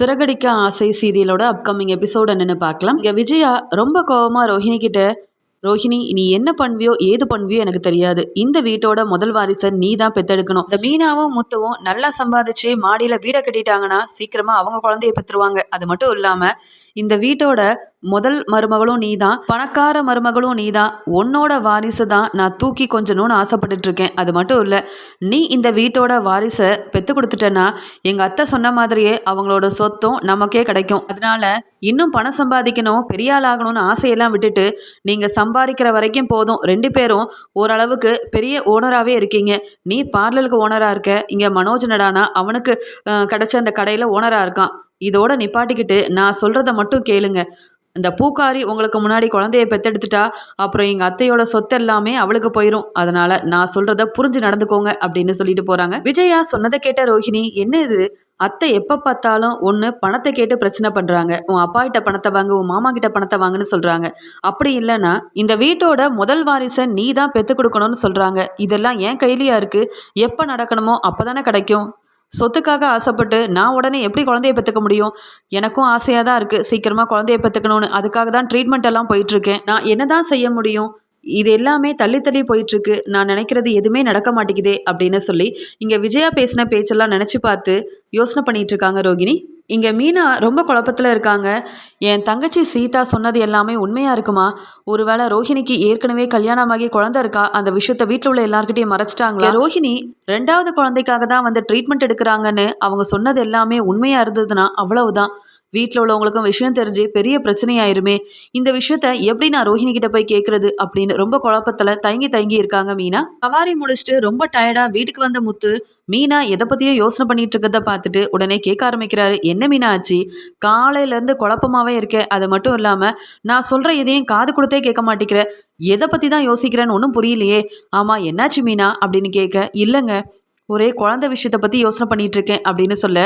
சிறகடிக்க ஆசை சீரியலோட upcoming episode என்னன்னு பார்க்கலாம். இங்கே விஜயா ரொம்ப கோவமா ரோஹிணி கிட்ட ரோஹிணி நீ என்ன பண்ணுவியோ ஏது பண்ணுவியோ எனக்கு தெரியாது. இந்த வீட்டோட முதல் வாரிசை நீ தான் பெத்தெடுக்கணும் இந்த மீனாவும் முத்துவும் நல்லா சம்பாதிச்சு மாடியில வீடை கட்டிட்டாங்கன்னா சீக்கிரமா அவங்க குழந்தைய பெற்றுருவாங்க. அது மட்டும் இல்லாம இந்த வீட்டோட முதல் மருமகளும் நீ தான் பணக்கார மருமகளும் நீ தான் உன்னோட வாரிசு தான் நான் தூக்கி கொஞ்சணும்னு ஆசைப்பட்டுட்டு இருக்கேன் அது மட்டும் இல்லை நீ இந்த வீட்டோட வாரிசை பெற்று கொடுத்துட்டேன்னா எங்கள் அத்தை சொன்ன மாதிரியே அவங்களோட சொத்தும் நமக்கே கிடைக்கும். அதனால இன்னும் பணம் சம்பாதிக்கணும் பெரிய ஆள் ஆகணும்னு ஆசையெல்லாம் விட்டுட்டு நீங்கள் சம்பாதிக்கிற வரைக்கும் போதும். ரெண்டு பேரும் ஓரளவுக்கு பெரிய ஓனராகவே இருக்கீங்க. நீ பார்லருக்கு ஓனராக இருக்க. இங்கே மனோஜ் நடானா அவனுக்கு கிடைச்ச அந்த கடையில் ஓனராக இருக்கான். இதோட நிப்பாட்டிக்கிட்டு நான் சொல்கிறத மட்டும் கேளுங்க. இந்த பூக்காரி உங்களுக்கு முன்னாடி குழந்தைய பெத்தெடுத்துட்டா அப்புறம் எங்கள் அத்தையோட சொத்து எல்லாமே அவளுக்கு போயிடும் அதனால நான் சொல்கிறத புரிஞ்சு நடந்துக்கோங்க அப்படின்னு சொல்லிட்டு போகிறாங்க விஜயா சொன்னதை கேட்ட ரோஹிணி என்ன இது? அத்தை எப்போ பார்த்தாலும் ஒன்று பணத்தை கேட்டு பிரச்சனை பண்ணுறாங்க உன் அப்பா கிட்ட பணத்தை வாங்கு உன் மாமா கிட்ட பணத்தை வாங்குன்னு சொல்கிறாங்க அப்படி இல்லைன்னா இந்த வீட்டோட முதல் வாரிசை நீ தான் பெற்று கொடுக்கணும்னு சொல்கிறாங்க இதெல்லாம் ஏன் கையிலையா இருக்குது எப்போ நடக்கணுமோ அப்போ தானே கிடைக்கும்? சொத்துக்காக ஆசைப்பட்டு நான் உடனே எப்படி குழந்தைய பெற்றுக்க முடியும்? எனக்கும் ஆசையாக தான் இருக்குது சீக்கிரமாக குழந்தைய பெற்றுக்கணும்னு. அதுக்காக தான் ட்ரீட்மெண்ட் எல்லாம் போயிட்டுருக்கேன். நான் என்ன தான் செய்ய முடியும்? இது எல்லாமே தள்ளி தள்ளி போயிட்டுருக்கு. நான் நினைக்கிறது எதுவுமே நடக்க மாட்டேங்குதே அப்படின்னு சொல்லி இங்கே விஜயா பேசின பேச்செல்லாம் நினச்சி பார்த்து யோசனை பண்ணிகிட்ருக்காங்க இருக்காங்க ரோகிணி. இங்கே மீனா ரொம்ப குழப்பத்தில் இருக்காங்க. என் தங்கச்சி சீதா சொன்னது எல்லாமே உண்மையாக இருக்குமா? ஒருவேளை ரோஹிணிக்கு ஏற்கனவே கல்யாணமாகி குழந்தை இருக்கா? அந்த விஷயத்த வீட்டில் உள்ள எல்லாருக்கிட்டையும் மறைச்சிட்டாங்களா? ரோஹிணி ரெண்டாவது குழந்தைக்காக தான் வந்து ட்ரீட்மெண்ட் எடுக்கிறாங்கன்னு அவங்க சொன்னது எல்லாமே உண்மையாக இருந்ததுன்னா அவ்வளவுதான். வீட்டில் உள்ளவங்களுக்கும் விஷயம் தெரிஞ்சு பெரிய பிரச்சனையாயிருமே. இந்த விஷயத்த எப்படி நான் ரோஹிணி கிட்ட போய் கேட்கறது அப்படின்னு ரொம்ப குழப்பத்தில் தயங்கி தயங்கி இருக்காங்க மீனா. சவாரி முடிச்சுட்டு ரொம்ப டயர்டா வீட்டுக்கு வந்த முத்து மீனா எதை பற்றியும் யோசனை பண்ணிட்டு இருக்கிறத பார்த்துட்டு உடனே கேட்க ஆரம்பிக்கிறாரு. என்ன மீனா ஆச்சு? காலையிலேருந்து குழப்பமாவே இருக்கேன் அது மட்டும் இல்லாமல் நான் சொல்கிற எதையும் காது கொடுத்தே கேட்க மாட்டேங்கிற. எதை பற்றி தான் யோசிக்கிறேன்னு ஒன்றும் புரியலையே. ஆமாம் என்னாச்சு மீனா? அப்படின்னு கேட்க இல்லைங்க. ஒரே குழந்தை விஷயத்தை பற்றி யோசனை பண்ணிட்டு இருக்கேன் அப்படின்னு சொல்ல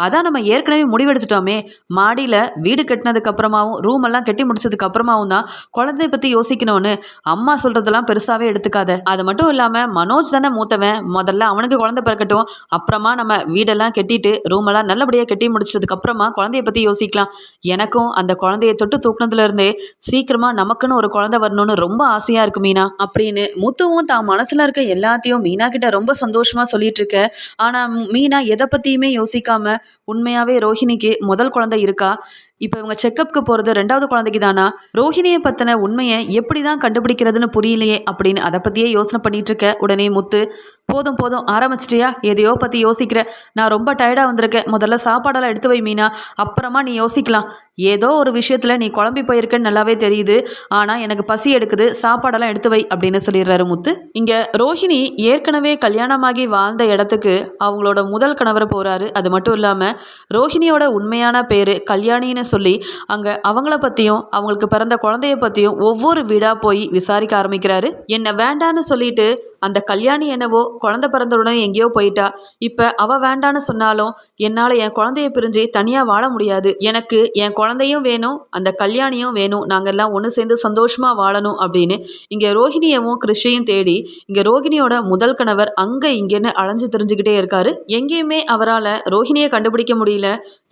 அதான் நம்ம ஏற்கனவே முடிவெடுத்துட்டோமே. மாடியில் வீடு கட்டினதுக்கு அப்புறமாவும் ரூம் எல்லாம் கட்டி முடிச்சதுக்கு அப்புறமாவும் தான் குழந்தைய பற்றி யோசிக்கணும்னு அம்மா சொல்கிறதெல்லாம் பெருசாகவே எடுத்துக்காத. அது மட்டும் இல்லாமல் மனோஜ் தானே மூத்தவன். முதல்ல அவனுக்கு குழந்தை பிறக்கட்டும். அப்புறமா நம்ம வீடெல்லாம் கட்டிட்டு ரூம் எல்லாம் நல்லபடியாக கட்டி முடிச்சதுக்கு அப்புறமா குழந்தைய பற்றி யோசிக்கலாம். எனக்கும் அந்த குழந்தைய தொட்டு தூக்குனதுல சீக்கிரமாக நமக்குன்னு ஒரு குழந்தை வரணும்னு ரொம்ப ஆசையாக இருக்கு மீனா. அப்படின்னு முத்துவும் தான் மனசில் இருக்க எல்லாத்தையும் மீனா கிட்ட ரொம்ப சந்தோஷமாக சொல்லிட்டு இருக்க. ஆனால் மீனா எதை பற்றியுமே யோசிக்காம உண்மையாவே ரோஹிணிக்கு முதல் குழந்தை இருக்கா? இப்போ இவங்க செக்கப்புக்கு போகிறது ரெண்டாவது குழந்தைக்கு தானா? ரோஹிணியை பற்றின உண்மையை எப்படி தான் கண்டுபிடிக்கிறதுன்னு புரியலையே அப்படின்னு அதை பற்றியே யோசனை பண்ணிட்டு இருக்க. உடனே முத்து போதும் போதும் ஆரம்பிச்சிட்டியா? எதையோ பற்றி யோசிக்கிற. நான் ரொம்ப டயர்டாக வந்திருக்கேன். முதல்ல சாப்பாடெல்லாம் எடுத்து வை மீனா. அப்புறமா நீ யோசிக்கலாம். ஏதோ ஒரு விஷயத்தில் நீ குழம்பி போயிருக்கன்னு நல்லாவே தெரியுது. ஆனால் எனக்கு பசி எடுக்குது. சாப்பாடெல்லாம் எடுத்து வை அப்படின்னு சொல்லிடுறாரு முத்து. இங்கே ரோஹிணி ஏற்கனவே கல்யாணமாகி வாழ்ந்த இடத்துக்கு அவங்களோட முதல் கணவர் போகிறாரு அது மட்டும் இல்லாமல் ரோஹிணியோட உண்மையான பேர் கல்யாணின்னு சொல்லி அங்கே அவங்கள பற்றியும் அவங்களுக்கு பிறந்த குழந்தைய பற்றியும் ஒவ்வொரு வீடாக போய் விசாரிக்க ஆரம்பிக்கிறாரு. என்ன வேண்டான்னு சொல்லிட்டு அந்த கல்யாணி என்னவோ குழந்தை பிறந்தவுடனே எங்கேயோ போயிட்டா. இப்போ அவ வேண்டான்னு சொன்னாலும் என்னால் என் குழந்தைய பிரிஞ்சு தனியாக வாழ முடியாது. எனக்கு என் குழந்தையும் வேணும் அந்த கல்யாணியும் வேணும். நாங்கள் எல்லாம் ஒன்று சேர்ந்து சந்தோஷமாக வாழணும் அப்படின்னு இங்கே ரோஹிணியவும் கிருஷியும் தேடி இங்கே ரோஹிணியோட முதல் கணவர் அங்கே இங்கேன்னு அலைஞ்சு தெரிஞ்சுக்கிட்டே இருக்காரு. எங்கேயுமே அவரால் ரோஹிணியை கண்டுபிடிக்க முடியல.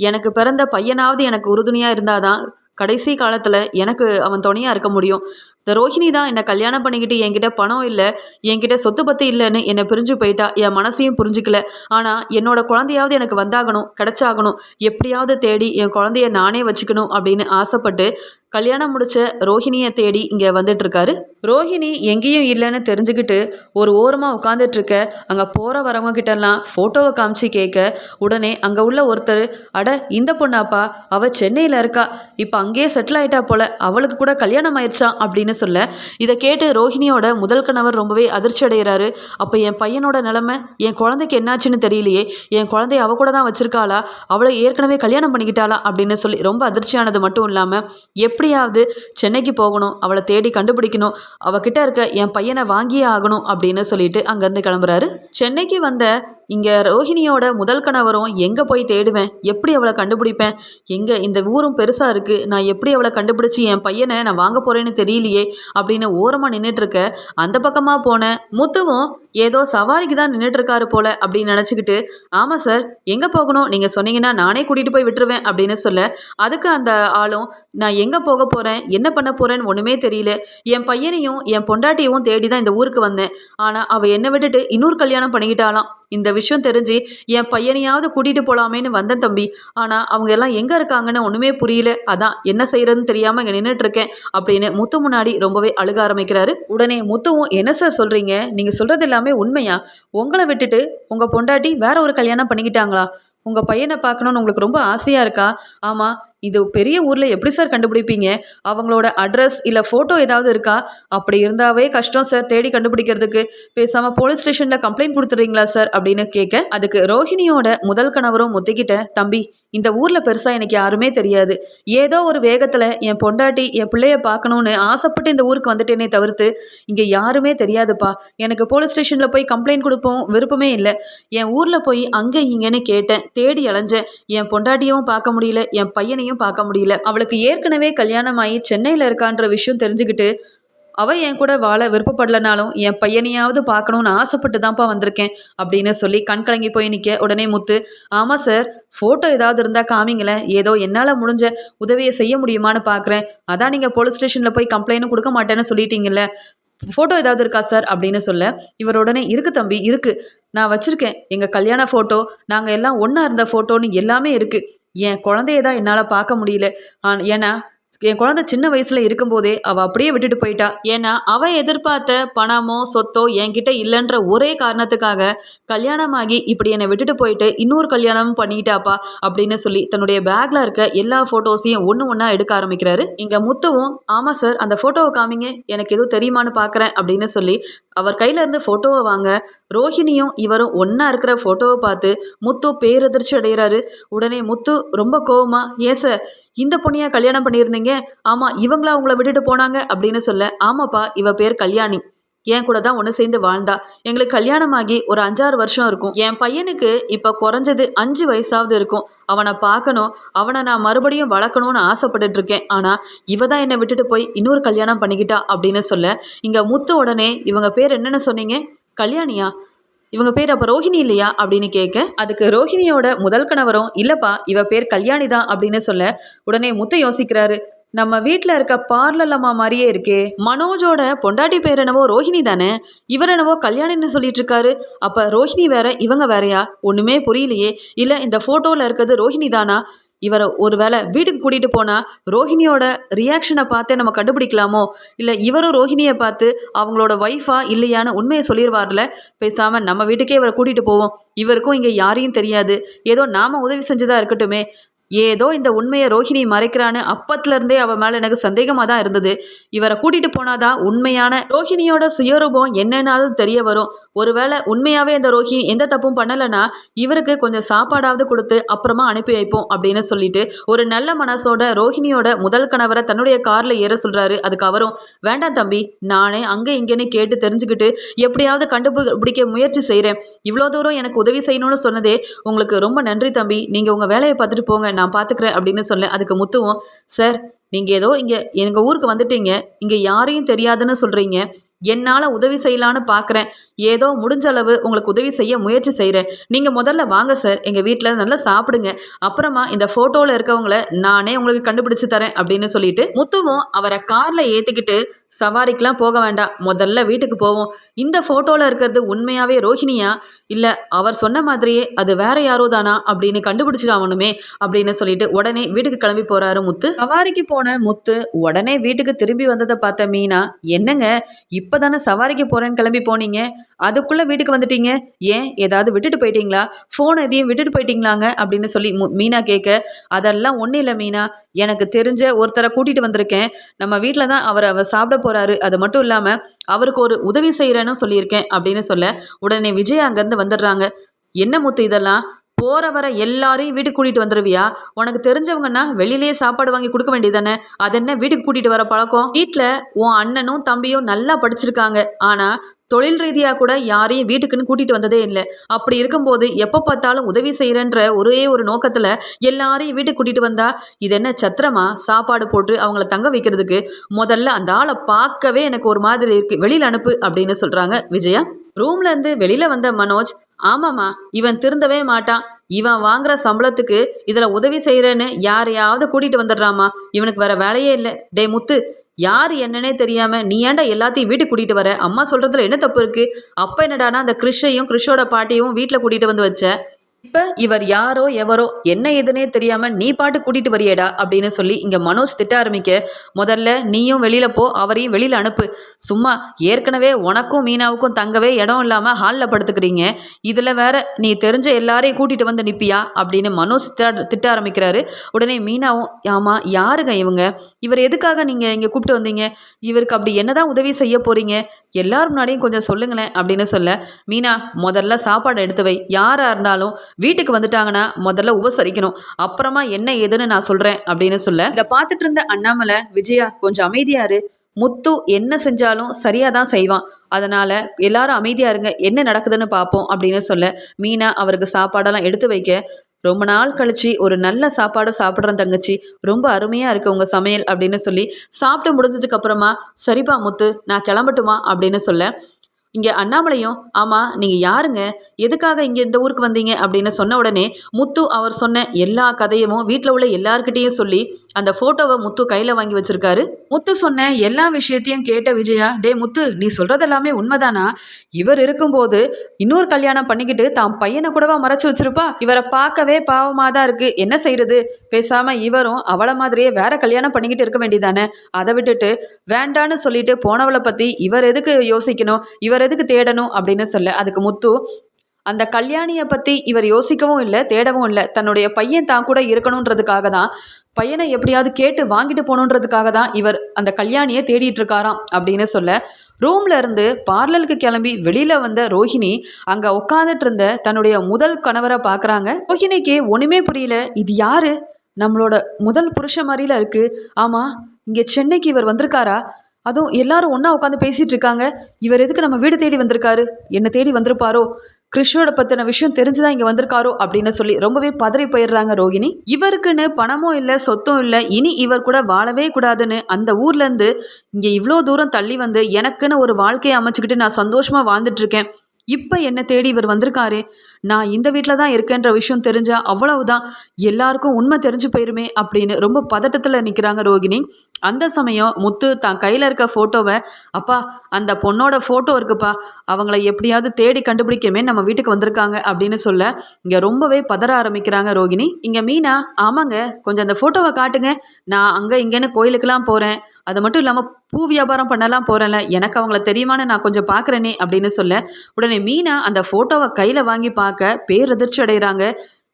எனக்கு பிறந்த பையனாவது எனக்கு உறுதுணையாக இருந்தாதான் கடைசி காலத்தில் எனக்கு அவன் துணையாக இருக்க முடியும். இந்த ரோஹிணி தான் என்னை கல்யாணம் பண்ணிக்கிட்டு என்கிட்ட பணம் இல்லை என்கிட்ட சொத்து பத்து இல்லைன்னு என்னை பிரிஞ்சு போயிட்டா என் மனசையும் புரிஞ்சுக்கல. ஆனால் என்னோட குழந்தையாவது எனக்கு வந்தாகணும் கிடச்சாகணும். எப்படியாவது தேடி என் குழந்தைய நானே வச்சுக்கணும் அப்படின்னு ஆசைப்பட்டு கல்யாணம் முடிச்ச ரோஹிணியை தேடி இங்கே வந்துட்டுருக்காரு. ரோஹிணி எங்கேயும் இல்லைன்னு தெரிஞ்சுக்கிட்டு ஒரு ஓரமாக உட்காந்துட்ருக்க அங்கே போகிற வரவங்க கிட்டலாம் ஃபோட்டோவை காமிச்சு கேட்க உடனே அங்கே உள்ள ஒருத்தர் அட இந்த பொண்ணாப்பா அவள் சென்னையில் இருக்கா. இப்போ அங்கேயே செட்டில் ஆயிட்டா போல அவளுக்கு கூட கல்யாணம் ஆயிடுச்சான் அப்படின்னு சொல்ல? இதை கேட்டு ரோஹிணியோட முதல் கணவர் ரொம்பவே அதிர்ச்சி அடைகிறாரு அப்போ என் பையனோட நிலமை என் குழந்தைக்கு என்னாச்சுன்னு தெரியலையே என் குழந்தைய அவ கூட தான் வச்சிருக்காளா அவளை ஏற்கனவே கல்யாணம் பண்ணிக்கிட்டாளா அப்படின்னு சொல்லி ரொம்ப அதிர்ச்சியானது மட்டும் இல்லாமல் எப்படியாவது சென்னைக்கு போகணும் அவளை தேடி கண்டுபிடிக்கணும் அவகிட்ட இருக்க என் பையனை வாங்கியே ஆகணும் அப்படின்னு சொல்லிட்டு அங்கேருந்து கிளம்புறாரு. சென்னைக்கு வந்த இங்கே ரோஹிணியோட முதல் கணவரும் எங்கே போய் தேடுவேன்? எப்படி அவளை கண்டுபிடிப்பேன்? எங்கே இந்த ஊரும் பெருசாக இருக்குது நான் எப்படி அவளை கண்டுபிடிச்சி என் பையனை நான் வாங்க போகிறேன்னு தெரியலையே அப்படின்னு ஓரமாக நின்றுட்டுருக்க அந்த பக்கமாக போனேன் முத்துவும் ஏதோ சவாரிக்கு தான் நின்றுட்டுருக்காரு போல அப்படின்னு நினச்சிக்கிட்டு ஆமாம் சார் எங்கே போகணும்? நீங்கள் சொன்னீங்கன்னா நானே கூட்டிகிட்டு போய் விட்டுருவேன் அப்படின்னு சொல்ல. அதுக்கு அந்த ஆளும் நான் எங்கே போக போகிறேன் என்ன பண்ண போகிறேன்னு ஒன்றுமே தெரியல. என் பையனையும் என் பொண்டாட்டியவும் தேடி தான் இந்த ஊருக்கு வந்தேன். ஆனால் அவள் என்னை விட்டுட்டு இன்னொரு கல்யாணம் பண்ணிக்கிட்டாலாம் இந்த விஷயம் தெரிஞ்சு என் பையனையாவது கூட்டிகிட்டு போகலாமேன்னு வந்தேன் தம்பி. ஆனால் அவங்க எல்லாம் எங்கே இருக்காங்கன்னு ஒன்றுமே புரியல. அதான் என்ன செய்யறதுன்னு தெரியாமல் இங்கே நின்றுட்டு இருக்கேன் அப்படின்னு முத்து முன்னாடி ரொம்பவே அழுக ஆரம்பிக்கிறாரு. உடனே முத்துவும் என்ன சார் சொல்கிறீங்க நீங்கள் சொல்கிறது எல்லாமே உண்மையா? உங்களை விட்டுட்டு உங்கள் பொண்டாட்டி வேற ஒரு கல்யாணம் பண்ணிக்கிட்டாங்களா? உங்கள் பையனை பார்க்கணுன்னு உங்களுக்கு ரொம்ப ஆசையாக இருக்கா? ஆமாம் இது பெரிய ஊரில் எப்படி சார் கண்டுபிடிப்பீங்க? அவங்களோட அட்ரஸ் இல்லை ஃபோட்டோ ஏதாவது இருக்கா? அப்படி இருந்தாவே கஷ்டம் சார் தேடி கண்டுபிடிக்கிறதுக்கு. பேசாமல் போலீஸ் ஸ்டேஷனில் கம்ப்ளைண்ட் கொடுத்துட்றீங்களா சார் அப்படின்னு கேட்க அதுக்கு ரோஹிணியோட முதல் கணவரும் முத்திக்கிட்ட தம்பி இந்த ஊரில் பெருசாக எனக்கு யாருமே தெரியாது. ஏதோ ஒரு வேகத்தில் என் பொண்டாட்டி என் பிள்ளைய பார்க்கணுன்னு ஆசைப்பட்டு இந்த ஊருக்கு வந்துட்டேனே தவிர்த்து இங்கே யாருமே தெரியாதுப்பா. எனக்கு போலீஸ் ஸ்டேஷனில் போய் கம்ப்ளைண்ட் கொடுப்போம் விருப்பமே இல்லை. என் ஊரில் போய் அங்கே இங்கேன்னு கேட்டேன் தேடி அலைஞ்சேன். என் பொண்டாட்டியும் பார்க்க முடியல என் பையனையும் பார்க்க முடியல. அவளுக்கு ஏற்கனவே கல்யாணம் ஆகி சென்னையில் இருக்கான்ற விஷயம் தெரிஞ்சுக்கிட்டு அவ என் கூட வாழ விருப்பப்படலனாலும் என் பையனையாவது பார்க்கணுன்னு ஆசைப்பட்டு தான்ப்பா வந்திருக்கேன் அப்படின்னு சொல்லி கண் கலங்கி போய் நிற்க உடனே முத்து ஆமாம் சார் ஃபோட்டோ ஏதாவது இருந்தால் காமிங்களேன் ஏதோ என்னால் முடிஞ்ச உதவியை செய்ய முடியுமான்னு பார்க்குறேன் அதான் நீங்கள் போலீஸ் ஸ்டேஷனில் போய் கம்ப்ளைண்ட்டும் கொடுக்க மாட்டேன்னு சொல்லிட்டீங்கல்ல ஃபோட்டோ ஏதாவது இருக்கா சார்? அப்படின்னு சொல்ல இவர் உடனே இருக்கு தம்பி இருக்கு. நான் வச்சுருக்கேன். எங்கள் கல்யாண ஃபோட்டோ நாங்கள் எல்லாம் ஒன்றா இருந்த ஃபோட்டோன்னு எல்லாமே இருக்குது என் குழந்தைய தான் என்னால் பார்க்க முடியல. ஆன் ஏன்னா என் குழந்தை சின்ன வயசுல இருக்கும்போதே அவ அப்படியே விட்டுட்டு போயிட்டா. ஏன்னா அவன் எதிர்பார்த்த பணமோ சொத்தோ என்கிட்ட இல்லைன்ற ஒரே காரணத்துக்காக கல்யாணமாகி இப்படி என்னை விட்டுட்டு போயிட்டு இன்னொரு கல்யாணம் பண்ணிட்டாப்பா அப்படின்னு சொல்லி தன்னுடைய பேக்ல இருக்க எல்லா போட்டோஸையும் ஒன்று ஒன்றா எடுக்க ஆரம்பிக்கிறாரு. இங்க முத்துவும் ஆமா சார் அந்த போட்டோவை காமிங்க. எனக்கு எதுவும் தெரியுமான்னு பார்க்குறேன் அப்படின்னு சொல்லி அவர் கையில இருந்து போட்டோவை வாங்க ரோஹிணியும் இவரும் ஒன்றா இருக்கிற ஃபோட்டோவை பார்த்து முத்து பேரதிர்ச்சி அடைகிறாரு. உடனே முத்து ரொம்ப கோவமா ஏன் சார் இந்த பொண்ணியா கல்யாணம் பண்ணியிருந்தீங்க? ஆமாம் இவங்களா உங்களை விட்டுட்டு போனாங்க அப்படின்னு சொல்ல ஆமாப்பா இவ பேர் கல்யாணி. என் கூட தான் ஒன்று சேர்ந்து வாழ்ந்தா. எங்களுக்கு கல்யாணமாகி ஒரு அஞ்சாறு வருஷம் இருக்கும். என் பையனுக்கு இப்போ குறைஞ்சது அஞ்சு வயசாவது இருக்கும். அவனை பார்க்கணும். அவனை நான் மறுபடியும் வளர்க்கணும்னு ஆசைப்பட்டுட்டு இருக்கேன். ஆனால் இவ தான் என்னை விட்டுட்டு போய் இன்னொரு கல்யாணம் பண்ணிக்கிட்டா அப்படின்னு சொல்ல இங்கே முத்து உடனே இவங்க பேர் என்னென்னு சொன்னீங்க? கல்யாணியா? இவங்க பேர் அப்போ ரோஹிணி இல்லையா அப்படின்னு கேட்க அதுக்கு ரோஹிணியோட முதல் கணவரும் இல்லைப்பா இவ பேர் கல்யாணி தான் அப்படின்னு சொல்ல உடனே முத்த யோசிக்கிறாரு. நம்ம வீட்டில் இருக்க பார்லர் அம்மா மாதிரியே இருக்கே. மனோஜோட பொண்டாட்டி பேர் என்னவோ ரோஹிணி தானே? இவர் என்னவோ கல்யாணின்னு சொல்லிட்டு இருக்காரு. அப்போ ரோஹிணி வேற இவங்க வேறயா? ஒன்றுமே புரியலையே. இல்லை இந்த ஃபோட்டோவில் இருக்கிறது ரோஹிணி தானா? இவரை ஒரு வேளை வீட்டுக்கு கூட்டிகிட்டு போனால் ரோஹிணியோட ரியாக்ஷனை பார்த்தே நம்ம கண்டுபிடிக்கலாமோ? இல்லை இவரும் ரோஹிணியை பார்த்து அவங்களோட ஒய்ஃபா இல்லையான்னு உண்மையை சொல்லிடுவார்ல பேசாமல் நம்ம வீட்டுக்கே இவரை கூட்டிகிட்டு போவோம். இவருக்கும் இங்கே யாரையும் தெரியாது. ஏதோ நாம் உதவி செஞ்சதாக இருக்கட்டுமே. ஏதோ இந்த உண்மையை ரோஹிணி மறைக்கிறான்னு அப்பத்துலேருந்தே அவ மேலே எனக்கு சந்தேகமாக தான் இருந்தது. இவரை கூட்டிகிட்டு போனாதான் உண்மையான ரோஹிணியோட சுயரூபம் என்னென்னாவது தெரிய வரும். ஒருவேளை உண்மையாகவே இந்த ரோஹிணி எந்த தப்பும் பண்ணலைன்னா இவருக்கு கொஞ்சம் சாப்பாடாவது கொடுத்து அப்புறமா அனுப்பி வைப்போம் அப்படின்னு சொல்லிட்டு ஒரு நல்ல மனசோட ரோஹிணியோட முதல் கணவரை தன்னுடைய காரில் ஏற சொல்கிறாரு அதுக்கு அவரும் வேண்டாம் தம்பி நானே அங்கே இங்கேன்னு கேட்டு தெரிஞ்சுக்கிட்டு எப்படியாவது கண்டுபிடிக்க முயற்சி செய்கிறேன் இவ்வளோ தூரம் எனக்கு உதவி செய்யணும்னு சொன்னதே உங்களுக்கு ரொம்ப நன்றி தம்பி. நீங்கள் உங்கள் வேலையை பார்த்துட்டு போங்க. நான் பார்த்துக்கிறேன் அப்படின்னு சொல்ல. அதுக்கு முத்துவும் சார் நீங்கள் ஏதோ இங்கே எங்கள் ஊருக்கு வந்துட்டீங்க. இங்கே யாரையும் தெரியாதுன்னு சொல்கிறீங்க என்னால் உதவி செய்யலான்னு பார்க்குறேன் ஏதோ முடிஞ்ச அளவு உங்களுக்கு உதவி செய்ய முயற்சி செய்கிறேன் நீங்கள் முதல்ல வாங்க சார். எங்கள் வீட்டில் நல்லா சாப்பிடுங்க. அப்புறமா இந்த ஃபோட்டோவில் இருக்கவங்கள நானே உங்களுக்கு கண்டுபிடிச்சு தரேன். அப்படின்னு சொல்லிட்டு முத்துவும் அவரை காரில் ஏற்றிக்கிட்டு சவாரிக்கெலாம் போக வேண்டாம். முதல்ல வீட்டுக்கு போவோம். இந்த ஃபோட்டோவில் இருக்கிறது உண்மையாகவே ரோஹிணியா? இல்லை அவர் சொன்ன மாதிரியே அது வேற யாரோ தானா? அப்படின்னு கண்டுபிடிச்சிடாமனுமே அப்படின்னு சொல்லிட்டு உடனே வீட்டுக்கு கிளம்பி போகிறாரு முத்து. சவாரிக்கு போன முத்து உடனே வீட்டுக்கு திரும்பி வந்ததை பார்த்த மீனா என்னங்க இப்போ தானே சவாரிக்கு போகிறேன்னு கிளம்பி போனீங்க? அதுக்குள்ளே வீட்டுக்கு வந்துட்டீங்க? ஏன் ஏதாவது விட்டுட்டு போயிட்டீங்களா? ஃபோன் எதையும் விட்டுட்டு போயிட்டீங்களாங்க? அப்படின்னு சொல்லி மு- மீனா கேட்க அதெல்லாம் ஒன்றும் இல்லை மீனா. எனக்கு தெரிஞ்ச ஒருத்தரை கூட்டிகிட்டு வந்திருக்கேன். நம்ம வீட்டில் தான் அவர் அவர் சாப்பிட போறாரு. அது மட்டும் இல்லாமல் அவருக்கு ஒரு உதவி செய்கிறேன்னு சொல்லியிருக்கேன் அப்படின்னு சொல்ல உடனே விஜய் அங்கேருந்து வந்துடுறாங்க. என்ன முத்து இதெல்லாம்? போற வர எல்லாரையும் வீட்டுக்கு கூட்டிட்டு வந்துருவியா? உனக்கு தெரிஞ்சவங்கன்னா வெளியிலேயே சாப்பாடு வாங்கி கொடுக்க வேண்டியதானே அது என்ன வீட்டுக்கு கூட்டிட்டு வர பழக்கம்? வீட்டில் உன் அண்ணனும் தம்பியும் நல்லா படிச்சிருக்காங்க. ஆனா தொழில் ரீதியாக கூட யாரையும் வீட்டுக்குன்னு கூட்டிகிட்டு வந்ததே இல்லை. அப்படி இருக்கும்போது எப்போ பார்த்தாலும் உதவி செய்கிறன்ற ஒரே ஒரு நோக்கத்தில் எல்லாரையும் வீட்டுக்கு கூட்டிகிட்டு வந்தா இது என்ன சத்திரமா? சாப்பாடு போட்டு அவங்கள தங்க வைக்கிறதுக்கு முதல்ல அந்த ஆளை பார்க்கவே எனக்கு ஒரு மாதிரி இருக்குது வெளியில் அனுப்பு அப்படின்னு சொல்கிறாங்க விஜயா. ரூம்லேருந்து வெளியில் வந்த மனோஜ் ஆமாம்மா இவன் திருந்தவே மாட்டான். இவன் வாங்குற சம்பளத்துக்கு இதில் உதவி செய்கிறேன்னு யாரையாவது கூட்டிகிட்டு வந்துடுறாமா இவனுக்கு வேற வேலையே இல்லை. டே முத்து யார் என்னன்னே தெரியாம நீ ஏன்டா எல்லாத்தையும் வீட்டுக்கு கூட்டிட்டு வர? அம்மா சொல்றதுல என்ன தப்பு இருக்கு? அப்ப என்னடானா அந்த கிறிஷையும் கிறிஷோட பாட்டியும் வீட்டில் கூட்டிட்டு வந்து வச்ச இப்ப இவர் யாரோ எவரோ என்ன எதுனே தெரியாம நீ பாட்டு கூட்டிட்டு வரியேடா அப்படின்னு சொல்லி இங்க மனோஜ் திட்ட ஆரம்பிக்க முதல்ல நீயும் வெளியில போ அவரையும் வெளியில அனுப்பு. சும்மா ஏற்கனவே உனக்கும் மீனாவுக்கும் தங்கவே இடம் இல்லாம ஹாலில் படுத்துக்கிறீங்க. இதுல வேற நீ தெரிஞ்ச எல்லாரையும் கூட்டிட்டு வந்து நிப்பியா? அப்படின்னு மனோஜ் திட்ட திட்ட ஆரம்பிக்கிறாரு. உடனே மீனாவும் ஆமா யாருங்க இவங்க? இவர் எதுக்காக நீங்க இங்க கூப்பிட்டு வந்தீங்க? இவருக்கு அப்படி என்னதான் உதவி செய்ய போறீங்க? எல்லார் முன்னாடியும் கொஞ்சம் சொல்லுங்களேன் அப்படின்னு சொல்ல மீனா முதல்ல சாப்பாடு எடுத்து வை. யாராக இருந்தாலும் வீட்டுக்கு வந்துட்டாங்கன்னா முதல்ல உபசரிக்கணும். அப்புறமா என்ன ஏதுன்னு நான் சொல்கிறேன் அப்படின்னு சொல்ல இதை பார்த்துட்டு இருந்த அண்ணாமலை விஜயா கொஞ்சம் அமைதியாரு முத்து என்ன செஞ்சாலும் சரியாக தான் செய்வான். அதனால் எல்லாரும் அமைதியாக இருங்க. என்ன நடக்குதுன்னு பார்ப்போம் அப்படின்னு சொல்ல மீனா அவருக்கு சாப்பாடெல்லாம் எடுத்து வைக்க. ரொம்ப நாள் கழிச்சு ஒரு நல்ல சாப்பாடு சாப்பிட்றேன் தங்கச்சி. ரொம்ப அருமையாக இருக்கு உங்கள் சமையல் அப்படின்னு சொல்லி சாப்பிட்டு முடிஞ்சதுக்கு அப்புறமா சரிப்பா முத்து நான் கிளம்பட்டுமா அப்படின்னு சொல்ல. இங்கே அண்ணாமலையும் ஆமாம் நீங்கள் யாருங்க? எதுக்காக இங்கே இந்த ஊருக்கு வந்தீங்க? அப்படின்னு சொன்ன உடனே முத்து அவர் சொன்ன எல்லா கதையும் வீட்டில் உள்ள எல்லார்கிட்டேயும் சொல்லி அந்த ஃபோட்டோவை முத்து கையில் வாங்கி வச்சுருக்காரு. முத்து சொன்ன எல்லா விஷயத்தையும் கேட்ட விஜயா டே முத்து நீ சொல்கிறதெல்லாமே உண்மைதானா? இவர் இருக்கும்போது இன்னொரு கல்யாணம் பண்ணிக்கிட்டு தான் பையனை கூடவா மறைச்சு வச்சிருப்பா? இவரை பார்க்கவே பாவமாக தான் இருக்கு. என்ன செய்யறது பேசாம இவரும் அவளை மாதிரியே வேற கல்யாணம் பண்ணிக்கிட்டு இருக்க வேண்டியதானே? அதை விட்டுட்டு வேண்டான்னு சொல்லிட்டு போனவளை பத்தி இவர் எதுக்கு யோசிக்கணும்? இவர் எதுக்கு தேடணும்? அப்படின்னு சொல்ல. அதுக்கு முத்து அந்த கல்யாணியை பற்றி இவர் யோசிக்கவும் இல்லை தேடவும் இல்லை. தன்னுடைய பையன் தான் கூட இருக்கணுன்றதுக்காக தான் பையனை எப்படியாவது கேட்டு வாங்கிட்டு போகணுன்றதுக்காக தான் இவர் அந்த கல்யாணியை தேடிட்டு இருக்காராம் அப்படின்னு சொல்ல ரூம்ல இருந்து பார்லருக்கு கிளம்பி வெளியில வந்த ரோஹிணி அங்க உட்காந்துட்டு இருந்த தன்னுடைய முதல் கணவரை பார்க்குறாங்க. ரோஹிணிக்கு ஒண்ணுமே புரியல இது யாரு? நம்மளோட முதல் புருஷ மாதிரில இருக்கு. ஆமா இங்கே சென்னைக்கு இவர் வந்திருக்காரா? அதுவும் எல்லாரும் ஒன்றா உட்காந்து பேசிகிட்டு இருக்காங்க இவர் எதுக்கு நம்ம வீடு தேடி வந்திருக்காரு? என்ன தேடி வந்திருப்பாரோ? கிருஷ்ணோட பற்றின விஷயம் தெரிஞ்சுதான் இங்கே வந்திருக்காரோ? அப்படின்னு சொல்லி ரொம்பவே பதறி போயிடுறாங்க ரோகிணி. இவருக்குன்னு பணமும் இல்லை சொத்தும் இல்லை இனி இவர் கூட வாழவே கூடாதுன்னு அந்த ஊர்லேருந்து இங்கே இவ்வளோ தூரம் தள்ளி வந்து எனக்குன்னு ஒரு வாழ்க்கையை அமைச்சுக்கிட்டு நான் சந்தோஷமாக வாழ்ந்துட்டுருக்கேன் இப்போ என்னை தேடி இவர் வந்திருக்காரு? நான் இந்த வீட்டில் தான் இருக்கேன்ற விஷயம் தெரிஞ்சா அவ்வளவுதான். எல்லாருக்கும் உண்மை தெரிஞ்சு போயிருமே அப்படின்னு ரொம்ப பதட்டத்தில் நிற்கிறாங்க ரோகிணி. அந்த சமயம் முத்து தான் கையில் இருக்க ஃபோட்டோவை அப்பா அந்த பொண்ணோட ஃபோட்டோ இருக்குப்பா. அவங்கள எப்படியாவது தேடி கண்டுபிடிக்கமே நம்ம வீட்டுக்கு வந்திருக்காங்க அப்படின்னு சொல்ல இங்கே ரொம்பவே பதற ஆரம்பிக்கிறாங்க ரோகிணி. இங்கே மீனா ஆமாங்க. கொஞ்சம் அந்த ஃபோட்டோவை காட்டுங்க. நான் அங்கே இங்கேன்னு கோயிலுக்கெல்லாம் போகிறேன் அது மட்டும் இல்லாமல் பூ வியாபாரம் பண்ணலாம் போகிறேன்ல எனக்கு அவங்கள தெரியுமான்னு நான் கொஞ்சம் பார்க்குறேனே அப்படின்னு சொல்ல உடனே மீனா அந்த ஃபோட்டோவை கையில் வாங்கி பார்க்க பேரதிர்ச்சி அடைகிறாங்க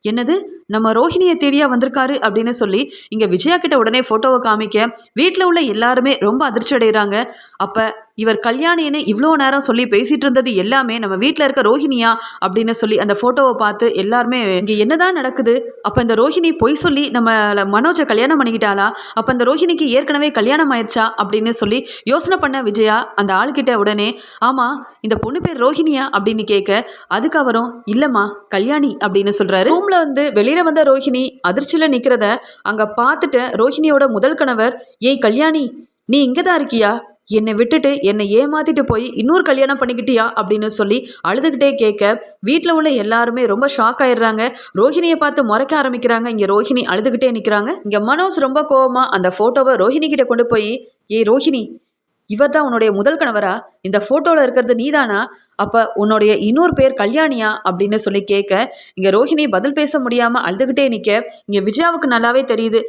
என்னது? நம்ம ரோஹிணியை தேடியா வந்திருக்காரு அப்படின்னு சொல்லி இங்கே விஜயா கிட்ட உடனே ஃபோட்டோவை காமிக்க வீட்டில் உள்ள எல்லாருமே ரொம்ப அதிர்ச்சி அடைகிறாங்க அப்போ இவர் கல்யாணின்னு இவ்வளோ நேரம் சொல்லி பேசிட்டு இருந்தது எல்லாமே நம்ம வீட்டில் இருக்க ரோஹிணியா அப்படின்னு சொல்லி அந்த ஃபோட்டோவை பார்த்து எல்லாருமே இங்கே என்னதான் நடக்குது? அப்போ இந்த ரோஹிணி பொய் சொல்லி நம்ம மனோஜை கல்யாணம் பண்ணிக்கிட்டாளா? அப்போ இந்த ரோஹிணிக்கு ஏற்கனவே கல்யாணம் ஆயிடுச்சா? அப்படின்னு சொல்லி யோசனை பண்ண விஜயா அந்த ஆள்கிட்ட உடனே ஆமாம் இந்த பொண்ணு பேர் ரோஹிணியா? அப்படின்னு கேட்க அதுக்கு அவரும் இல்லைம்மா கல்யாணி அப்படின்னு சொல்கிறாரு ரூமில் வந்து வெளியில் வந்த ரோஹிணி அதிர்ச்சியில் நிற்கிறத அங்கே பார்த்துட்ட ரோஹிணியோட முதல் கணவர் ஏய் கல்யாணி நீ இங்கே தான் இருக்கியா? என்னை விட்டுட்டு என்னை ஏமாத்திட்டு போய் இன்னொரு கல்யாணம் பண்ணிக்கிட்டியா? அப்படின்னு சொல்லி அழுதுகிட்டே கேட்க வீட்டில் உள்ள எல்லாருமே ரொம்ப ஷாக் ஆயிடுறாங்க. ரோஹிணியை பார்த்து முறைக்க ஆரம்பிக்கிறாங்க. இங்கே ரோஹிணி அழுதுகிட்டே நிற்கிறாங்க இங்கே மனோஜ் ரொம்ப கோவமாக அந்த ஃபோட்டோவை ரோஹிணி கிட்ட கொண்டு போய் ஏய் ரோஹிணி இவர் தான் உன்னுடைய முதல் கணவரா? இந்த ஃபோட்டோவில் இருக்கிறது நீதானா? அப்போ உன்னுடைய இன்னொரு பேர் கல்யாணியா? அப்படின்னு சொல்லி கேட்க இங்கே ரோஹிணி பதில் பேச முடியாமல் அழுதுகிட்டே நிற்க இங்கே விஜயாவுக்கு நல்லாவே தெரியுது.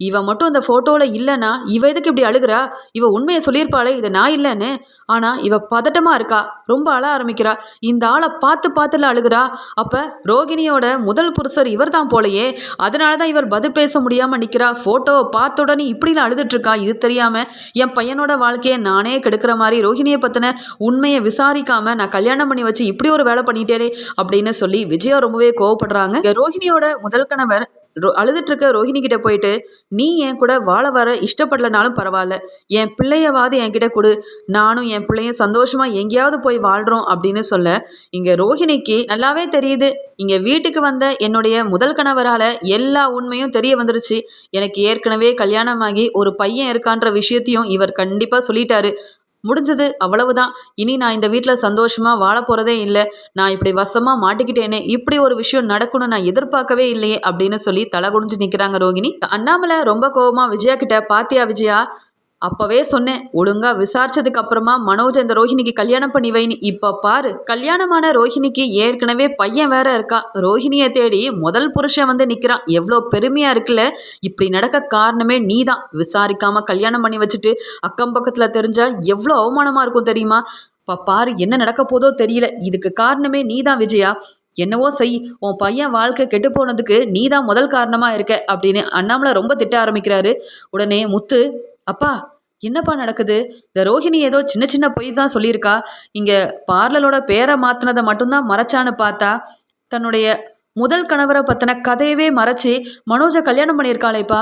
இவன் மட்டும் அந்த ஃபோட்டோவில் இல்லைன்னா இவ எதுக்கு இப்படி அழுகிறா? இவ உண்மையை சொல்லியிருப்பாளே இதை நான் இல்லைன்னு. ஆனால் இவ பதட்டமாக இருக்கா? ரொம்ப அழ ஆரம்பிக்கிறா. இந்த ஆளை பார்த்து பார்த்துல அழுகிறா. அப்போ ரோகிணியோட முதல் புருஷர் இவர் தான் போலையே. அதனால தான் இவர் பதில் பேச முடியாமல் நிற்கிறா ஃபோட்டோவை பார்த்த உடனே இப்படிலாம் அழுதுட்ருக்கா இது தெரியாமல் என் பையனோட வாழ்க்கையை நானே கெடுக்கிற மாதிரி ரோஹிணியை பற்றின உண்மையை விசாரிக்காமல் நான் கல்யாணம் பண்ணி வச்சு இப்படி ஒரு வேலை பண்ணிட்டேனே அப்படின்னு சொல்லி விஜயா ரொம்பவே கோவப்படுறாங்க. ரோஹிணியோட முதல் கணவர் ரோ அழுதுட்டு இருக்க ரோஹிணி கிட்ட போயிட்டு நீ என் கூட வாழ வர இஷ்டப்படலனாலும் பரவாயில்ல. என் பிள்ளையவாது என்கிட்ட கொடு. நானும் என் பிள்ளையும் சந்தோஷமா எங்கேயாவது போய் வாழ்றோம் அப்படின்னு சொல்ல இங்க ரோஹிணிக்கு நல்லாவே தெரியுது. இங்க வீட்டுக்கு வந்த என்னுடைய முதல் கணவரால எல்லா உண்மையும் தெரிய வந்துருச்சு. எனக்கு ஏற்கனவே கல்யாணமாகி ஒரு பையன் இருக்கான்ற விஷயத்தையும் இவர் கண்டிப்பா சொல்லிட்டாரு. முடிஞ்சது அவ்வளவுதான். இனி நான் இந்த வீட்டில் சந்தோஷமாக வாழ போகிறதே இல்லை. நான் இப்படி வசமாக மாட்டிக்கிட்டேனே இப்படி ஒரு விஷயம் நடக்கணும்னு நான் எதிர்பார்க்கவே இல்லையே அப்படின்னு சொல்லி தலை குனிஞ்சு நிற்கிறாங்க ரோகிணி. அண்ணாமலை ரொம்ப கோபமாக விஜயா கிட்ட பாத்தியா விஜயா அப்பவே சொன்னேன் ஒழுங்கா விசாரிச்சதுக்கு அப்புறமா மனோஜ் அந்த ரோஹிணிக்கு கல்யாணம் பண்ணி வைன்னு. இப்ப பாரு கல்யாணமான ரோஹிணிக்கு ஏற்கனவே பையன் வேற இருக்கா? ரோஹிணியை தேடி முதல் புருஷன் வந்து நிக்கிறான். எவ்வளோ பெருமையா இருக்குல்ல? இப்படி நடக்க காரணமே நீதான். விசாரிக்காம கல்யாணம் பண்ணி வச்சுட்டு அக்கம் பக்கத்துல தெரிஞ்சா எவ்வளோ அவமானமா இருக்கும் தெரியுமா? இப்போ பாரு என்ன நடக்க போதோ தெரியல. இதுக்கு காரணமே நீதான் விஜயா. என்னவோ செய். உன் பையன் வாழ்க்கை கெட்டு போனதுக்கு நீ தான் முதல் காரணமா இருக்க. அப்படின்னு அண்ணாமலை ரொம்ப திட்ட ஆரம்பிக்கிறாரு. உடனே முத்து அப்பா என்னப்பா நடக்குது? இந்த ரோஹிணி ஏதோ சின்ன சின்ன பொய் தான் சொல்லியிருக்கா. இங்கே பார்லரோட பேரை மாற்றினதை மட்டும்தான் மறைச்சான்னு பார்த்தா தன்னுடைய முதல் கணவரை பற்றின கதையவே மறைச்சி மனோஜை கல்யாணம் பண்ணியிருக்காளேப்பா.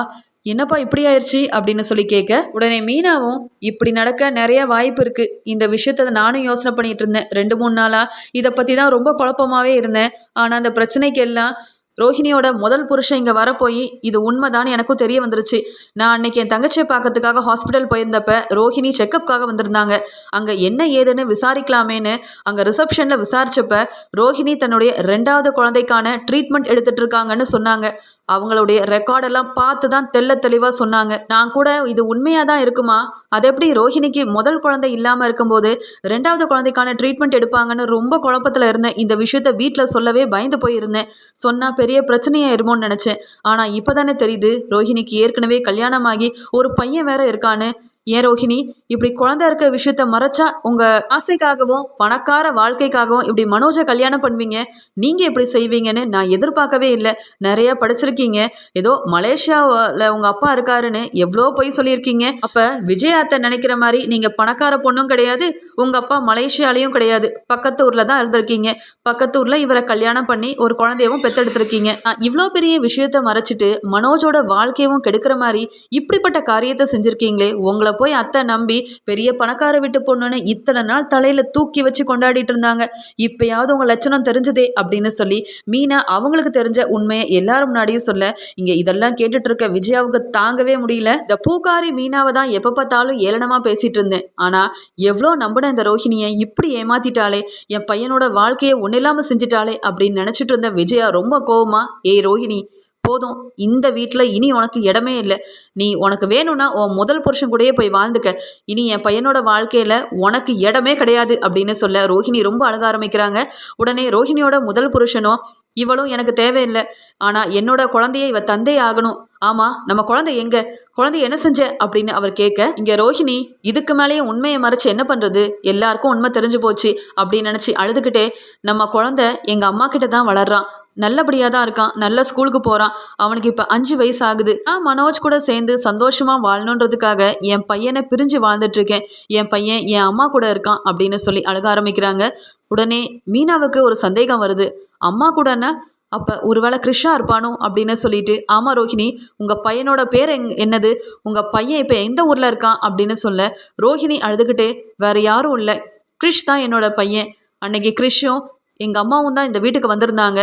என்னப்பா இப்படி ஆயிடுச்சு அப்படின்னு சொல்லி கேட்க உடனே மீனாவும் இப்படி நடக்க நிறைய வாய்ப்பு இருக்கு. இந்த விஷயத்த நானும் யோசனை பண்ணிட்டு இருந்தேன். ரெண்டு மூணு நாளா இதை பத்தி தான் ரொம்ப குழப்பமாவே இருந்தேன். ஆனா அந்த பிரச்சனைக்கு எல்லாம் ரோஹிணியோட முதல் புருஷன் இங்கே வரப்போய் இது உண்மைதான் எனக்கும் தெரிய வந்துருச்சு. நான் அன்னைக்கு என் தங்கச்சியை பார்க்கறதுக்காக ஹாஸ்பிட்டல் போயிருந்தப்ப ரோஹிணி செக்கப்காக வந்திருந்தாங்க. அங்கே என்ன ஏதுன்னு விசாரிக்கலாமேன்னு அங்கே ரிசப்ஷனில் விசாரிச்சப்ப ரோஹிணி தன்னுடைய ரெண்டாவது குழந்தைக்கான ட்ரீட்மெண்ட் எடுத்துட்டு இருக்காங்கன்னு சொன்னாங்க. அவங்களுடைய ரெக்கார்டெல்லாம் பார்த்து தான் தெல்ல தெளிவாக சொன்னாங்க. நான் கூட இது உண்மையாக தான் இருக்குமா? அது எப்படி ரோஹிணிக்கு முதல் குழந்தை இல்லாமல் இருக்கும்போது ரெண்டாவது குழந்தைக்கான ட்ரீட்மெண்ட் எடுப்பாங்கன்னு ரொம்ப குழப்பத்தில் இருந்தேன். இந்த விஷயத்த வீட்டில் சொல்லவே பயந்து போயிருந்தேன். சொன்னால் பெரிய பிரச்சனையாக இருமோன்னு நினச்சேன். ஆனால் இப்போ தானே தெரியுது ரோஹிணிக்கு ஏற்கனவே கல்யாணமாகி ஒரு பையன் வேற இருக்கான்னு. ஏன் ரோஹிணி? இப்படி குழந்தை இருக்க விஷயத்த மறைச்சா உங்க ஆசைக்காகவும் பணக்கார வாழ்க்கைக்காகவும் இப்படி மனோஜை கல்யாணம் பண்ணுவீங்க? நீங்க எப்படி செய்வீங்கன்னு நான் எதிர்பார்க்கவே இல்லை. நிறைய படிச்சிருக்கீங்க. ஏதோ மலேசியாவில் உங்க அப்பா இருக்காருன்னு எவ்வளோ பொய் சொல்லியிருக்கீங்க. அப்ப விஜயாத்தை நினைக்கிற மாதிரி நீங்க பணக்கார பொண்ணும் கிடையாது உங்க அப்பா மலேசியாலையும் கிடையாது. பக்கத்து ஊர்ல தான் இருந்திருக்கீங்க. பக்கத்து ஊர்ல இவரை கல்யாணம் பண்ணி ஒரு குழந்தையவும் பெத்தெடுத்திருக்கீங்க. நான் இவ்வளோ பெரிய விஷயத்த மறைச்சிட்டு மனோஜோட வாழ்க்கையவும் கெடுக்கிற மாதிரி இப்படிப்பட்ட காரியத்தை செஞ்சிருக்கீங்களே உங்களை போய் அத்தை நம்பி பெரிய பணக்கார வீட்டு பொண்ணுன்னு இத்தனை நாள் தலையில் தூக்கி வச்சு கொண்டாடிட்டு இருந்தாங்க. இப்போயாவது உங்கள் லட்சணம் தெரிஞ்சதே அப்படின்னு சொல்லி மீனா அவங்களுக்கு தெரிஞ்ச உண்மையை எல்லாரும் முன்னாடியும் சொல்ல இங்கே இதெல்லாம் கேட்டுட்டு இருக்க விஜயாவுக்கு தாங்கவே முடியல. இந்த பூக்காரி மீனாவை தான் எப்போ பார்த்தாலும் ஏளனமாக பேசிகிட்டு இருந்தேன். ஆனால் எவ்வளோ நம்பின இந்த ரோஹிணியை இப்படி ஏமாத்திட்டாளே. என் பையனோட வாழ்க்கையை ஒன்னில்லாம செஞ்சிட்டாளே அப்படின்னு நினச்சிட்டு இருந்த விஜயா ரொம்ப கோவமா ஏய் ரோஹிணி போதும். இந்த வீட்டில் இனி உனக்கு இடமே இல்லை. நீ உனக்கு வேணும்னா உன் முதல் புருஷன் கூடயே போய் வாழ்ந்துக்க. இனி என் பையனோட வாழ்க்கையில் உனக்கு இடமே கிடையாது அப்படின்னு சொல்ல ரோஹிணி ரொம்ப அழக ஆரம்பிக்கிறாங்க. உடனே ரோஹிணியோட முதல் புருஷனும் இவளும் எனக்கு தேவையில்லை. ஆனால் என்னோட குழந்தைய இவ தந்தை ஆகணும். ஆமாம் நம்ம குழந்தை எங்க? குழந்தை என்ன செஞ்ச? அப்படின்னு அவர் கேட்க இங்கே ரோஹிணி இதுக்கு மேலேயே உண்மையை மறைச்சு என்ன பண்ணுறது எல்லாருக்கும் உண்மை தெரிஞ்சு போச்சு அப்படின்னு நினச்சி அழுதுகிட்டே நம்ம குழந்தை எங்கள் அம்மா கிட்ட தான் வளர்றான் நல்லபடியாக தான் இருக்கான் நல்ல ஸ்கூலுக்கு போகிறான் அவனுக்கு இப்போ அஞ்சு வயசு ஆகுது நான் மனோஜ் கூட சேர்ந்து சந்தோஷமாக வாழணுன்றதுக்காக என் பையனை பிரிஞ்சு வாழ்ந்துட்டுருக்கேன் என் பையன் என் அம்மா கூட இருக்கான் அப்படின்னு சொல்லி அழக ஆரம்பிக்கிறாங்க. உடனே மீனாவுக்கு ஒரு சந்தேகம் வருது. அம்மா கூடன்னா அப்போ ஒருவேளை கிருஷ்ணா இருப்பானோ அப்படின்னு சொல்லிட்டு ஆமாம் ரோஹிணி உங்கள் பையனோட பேர் எங் என்னது? உங்கள் பையன் இப்போ எந்த ஊரில் இருக்கான்? அப்படின்னு சொல்ல ரோஹிணி அழுதுகிட்டே வேறு யாரும் இல்லை. கிறிஷ் தான் என்னோட பையன். அன்னைக்கு கிறிஷும் எங்கள் அம்மாவும் தான் இந்த வீட்டுக்கு வந்திருந்தாங்க.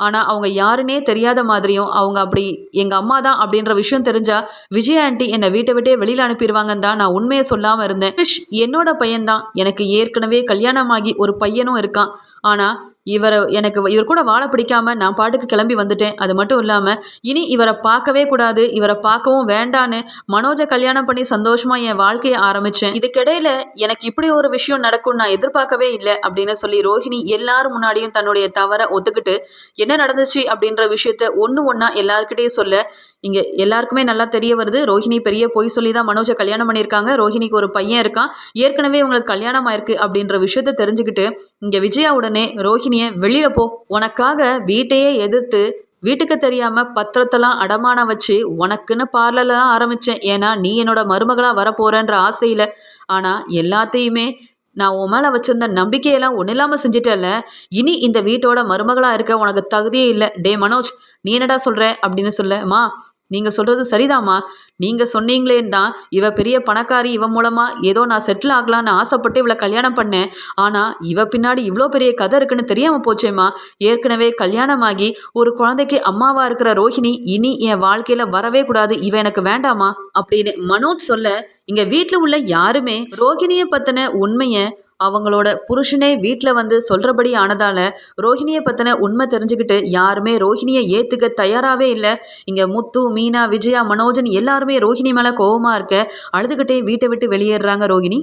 ஆனால் அவங்க யாருன்னே தெரியாத மாதிரியும் அவங்க அப்படி எங்கள் அம்மா தான் அப்படின்ற விஷயம் தெரிஞ்சால் விஜய் ஆண்டி என்னை வீட்டை விட்டே வெளியில் அனுப்பிடுவாங்கன்னு தான் நான் உண்மையை சொல்லாமல் இருந்தேன். என்னோட பையன்தான். எனக்கு ஏற்கனவே கல்யாணமாகி ஒரு பையனும் இருக்கான். ஆனால் இவரை எனக்கு இவர் கூட வாழ பிடிக்காம நான் பாட்டுக்கு கிளம்பி வந்துட்டேன். அது மட்டும் இல்லாமல் இனி இவரை பார்க்கவே கூடாது. இவரை பார்க்கவும் வேண்டான்னு மனோஜை கல்யாணம் பண்ணி சந்தோஷமா என் வாழ்க்கையை ஆரம்பிச்சேன். இதுக்கிடையில எனக்கு இப்படி ஒரு விஷயம் நடக்கும் நான் எதிர்பார்க்கவே இல்லை அப்படின்னு சொல்லி ரோஹிணி எல்லாரும் முன்னாடியும் தன்னுடைய தவறை ஒத்துக்கிட்டு என்ன நடந்துச்சு அப்படின்ற விஷயத்த ஒன்று ஒன்றா எல்லாருக்கிட்டையும் சொல்ல இங்கே எல்லாருக்குமே நல்லா தெரிய வருது. ரோஹிணி பெரிய பொய் சொல்லி தான் மனோஜை கல்யாணம் பண்ணியிருக்காங்க. ரோஹிணிக்கு ஒரு பையன் இருக்கான். ஏற்கனவே இவங்களுக்கு கல்யாணம் ஆயிருக்கு அப்படின்ற விஷயத்த தெரிஞ்சுக்கிட்டு இங்கே விஜயா உடனே ரோஹிணியை வெளியில் போ. உனக்காக வீட்டையே எதிர்த்து வீட்டுக்கு தெரியாம பத்திரத்தெல்லாம் அடமானம் வச்சு உனக்குன்னு பார்லர்ல தான் ஆரம்பிச்சேன். ஏன்னா நீ என்னோட மருமகளா வரப்போறன்ற ஆசையில. ஆனா எல்லாத்தையுமே நான் உன் மேலே வச்சிருந்த நம்பிக்கையெல்லாம் ஒன்றும் இல்லாமல் செஞ்சிட்டல இனி இந்த வீட்டோட மருமகளாக இருக்க உனக்கு தகுதியே இல்லை. டே மனோஜ் நீ என்னடா சொல்கிற அப்படின்னு சொல்ல மா நீங்கள் சொல்கிறது சரிதாம்மா. நீங்கள் சொன்னீங்களேன்னு தான் இவ பெரிய பணக்காரி இவன் மூலமாக ஏதோ நான் செட்டில் ஆகலான்னு ஆசைப்பட்டு இவளை கல்யாணம் பண்ணேன். ஆனால் இவ பின்னாடி இவ்வளோ பெரிய கதை இருக்குன்னு தெரியாமல் போச்சேம்மா. ஏற்கனவே கல்யாணமாகி ஒரு குழந்தைக்கு அம்மாவாக இருக்கிற ரோஹிணி இனி என் வாழ்க்கையில் வரவே கூடாது இவ எனக்கு வேண்டாமா அப்படின்னு மனோஜ் சொல்ல இங்கே வீட்டில் உள்ள யாருமே ரோஹிணியை பற்றின உண்மையை அவங்களோட புருஷனே வீட்டில் வந்து சொல்கிறபடி ஆனதால் ரோஹிணியை பற்றின உண்மை தெரிஞ்சுக்கிட்டு யாருமே ரோஹிணியை ஏற்றுக்க தயாராகவே இல்லை. இங்கே முத்து மீனா விஜயா மனோஜன் எல்லாருமே ரோஹிணி மேலே கோவமாக இருக்க அழுதுகிட்டே வீட்டை விட்டு வெளியேறுறாங்க ரோஹிணி.